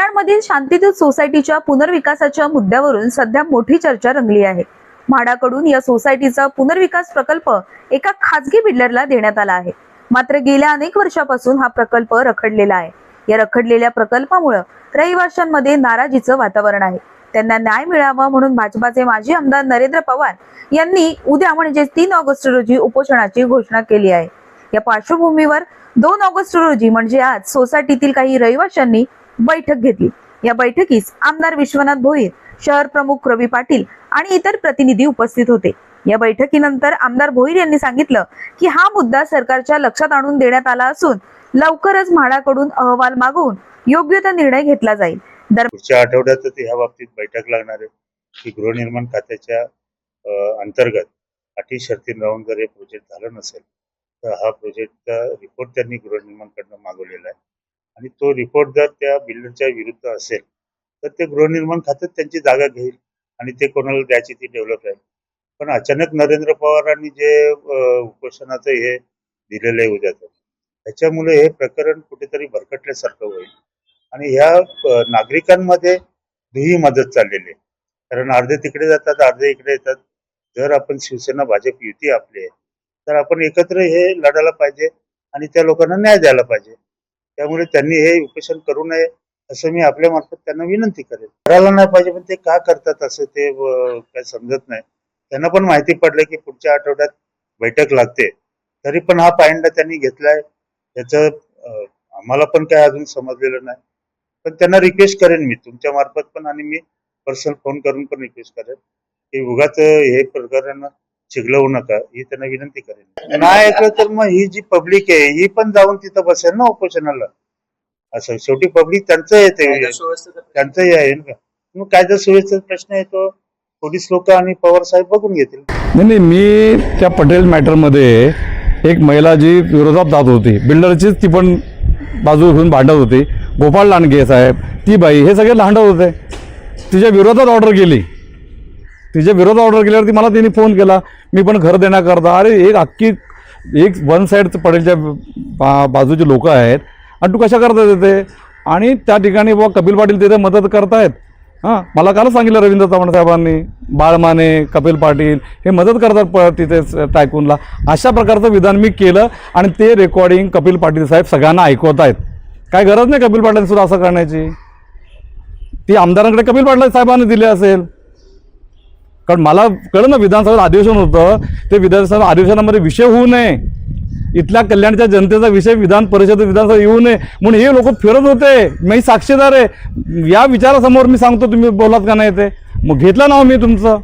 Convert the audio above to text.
कल्याणमधील शांतीदूत सोसायटीच्या पुनर्विकासाच्या मुद्द्यावरून सध्या मोठी चर्चा रंगली आहे. म्हाडाकडून या सोसायटीचा पुनर्विकास प्रकल्प एका खाजगी बिल्डरला देण्यात आला आहे. मात्र गेल्या अनेक वर्षापासून हा प्रकल्प रखडलेला आहे. या रखडलेल्या प्रकल्पामुळे रहिवाशांमध्ये नाराजीचं वातावरण आहे. त्यांना न्याय मिळावा म्हणून भाजपाचे माजी आमदार नरेंद्र पवार यांनी उद्या म्हणजे तीन ऑगस्ट रोजी उपोषणाची घोषणा केली आहे. या पार्श्वभूमीवर दोन ऑगस्ट रोजी म्हणजे आज सोसायटीतील काही रहिवाशांनी बैठक घेतली. या बैठकीस आमदार विश्वनाथ भोईर शहर प्रमुख रवी पाटील आणि इतर प्रतिनिधी उपस्थित होते. या बैठकीनंतर आमदार भोईर यांनी सांगितलं की हा मुद्दा सरकारच्या लक्षात आणून देण्यात आला असून लवकरच म्हाडाकडून अहवाल मागवून योग्य तो निर्णय घेतला जाईल. पुढच्या आठवड्यातच ह्या बाबतीत बैठक लागणार आहे की गृहनिर्माण खात्याच्या अंतर्गत अटी शर्ती राहून जर हे प्रोजेक्ट झालं नसेल तर हा प्रोजेक्टचा रिपोर्ट त्यांनी गृहनिर्माणकडनं मागवलेला आहे. आणि तो रिपोर्ट जर त्या बिल्डरच्या विरुद्ध असेल तर ते गृहनिर्माण खात्यात त्यांची जागा घेईल आणि ते कोणाला द्यायची ती डेव्हलप राहील. पण अचानक नरेंद्र पवारांनी जे उपोषणाचं हे दिलेलं आहे उद्याचं त्याच्यामुळे हे प्रकरण कुठेतरी भरकटल्यासारखं होईल. आणि ह्या नागरिकांमध्ये दुही मदत चाललेली आहे. कारण अर्धे तिकडे जातात अर्धे इकडे येतात. जर आपण शिवसेना भाजप युती आपली आहे तर आपण एकत्र हे लढायला पाहिजे आणि त्या लोकांना न्याय द्यायला पाहिजे. त्यामुळे त्यांनी हे उपोषण करू नये असं मी आपल्या मार्फत त्यांना विनंती करेन करायला नाही पाहिजे पण ते का करतात असं ते काय समजत नाही. त्यांना पण माहिती पडलं की पुढच्या आठवड्यात बैठक लागते. तरी पण हा पायंडा त्यांनी घेतलाय. त्याच आम्हाला पण काय अजून समजलेलं नाही. पण त्यांना रिक्वेस्ट करेन मी तुमच्या मार्फत पण आणि मी पर्सनल फोन करून पण रिक्वेस्ट करेन. की उगाच हे प्रकरण चिघलवू नका ही त्यांना विनंती करेन. नाही ऐकलं तर मग ही जी पब्लिक आहे ही पण जाऊन तिथं बसेल ना उपोषणाला? असं शेवटी पब्लिक त्यांचं येते त्यांचंही आहे ना. मग कायदा सुव्यवस्थेचा प्रश्न येतो पोलीस लोक आणि पवार साहेब बघून घेतील. नाही नाही मी त्या पटेल मॅटरमध्ये एक महिला जी विरोधात जात होती बिल्डरचीच ती पण बाजू घेऊन भांडत होती. गोपाळ लांडगे साहेब ती बाई हे सगळे लांडत होते. तिच्या विरोधात ऑर्डर केली. तिच्या विरोधात ऑर्डर केल्यावरती मला तिने फोन केला मी पण घर देण्याकरता. अरे एक अख्खी एक वन साईड पडेलच्या बा बाजूचे लोक आहेत. आणि तू कशा करता येते आणि त्या ठिकाणी बुवा कपिल पाटील तिथे मदत करतायत. हां मला काल सांगितलं रवींद्र चव्हाण साहेबांनी बाळ माने कपिल पाटील हे मदत करतात प तिथे टायकूनला. अशा प्रकारचं विधान मी केलं आणि ते रेकॉर्डिंग कपिल पाटील साहेब सगळ्यांना ऐकवत आहेत काय गरज नाही कपिल पाटील सुद्धा असं करण्याची? ती आमदारांकडे कपिल पाटील साहेबांनी दिली असेल. कारण मला कळलं ना विधानसभेत अधिवेशन होतं. ते विधानसभा अधिवेशनामध्ये विषय होऊ नये. इथल्या कल्याणच्या जनतेचा विषय विधान परिषद विधानसभा येऊ नये. म्हणून हे लोक फिरत होते. मी साक्षीदार आहे. या विचारासमोर मी सांगतो तुम्ही बोलात का नाही ते? मग घेतलं ना हो मी तुमचं?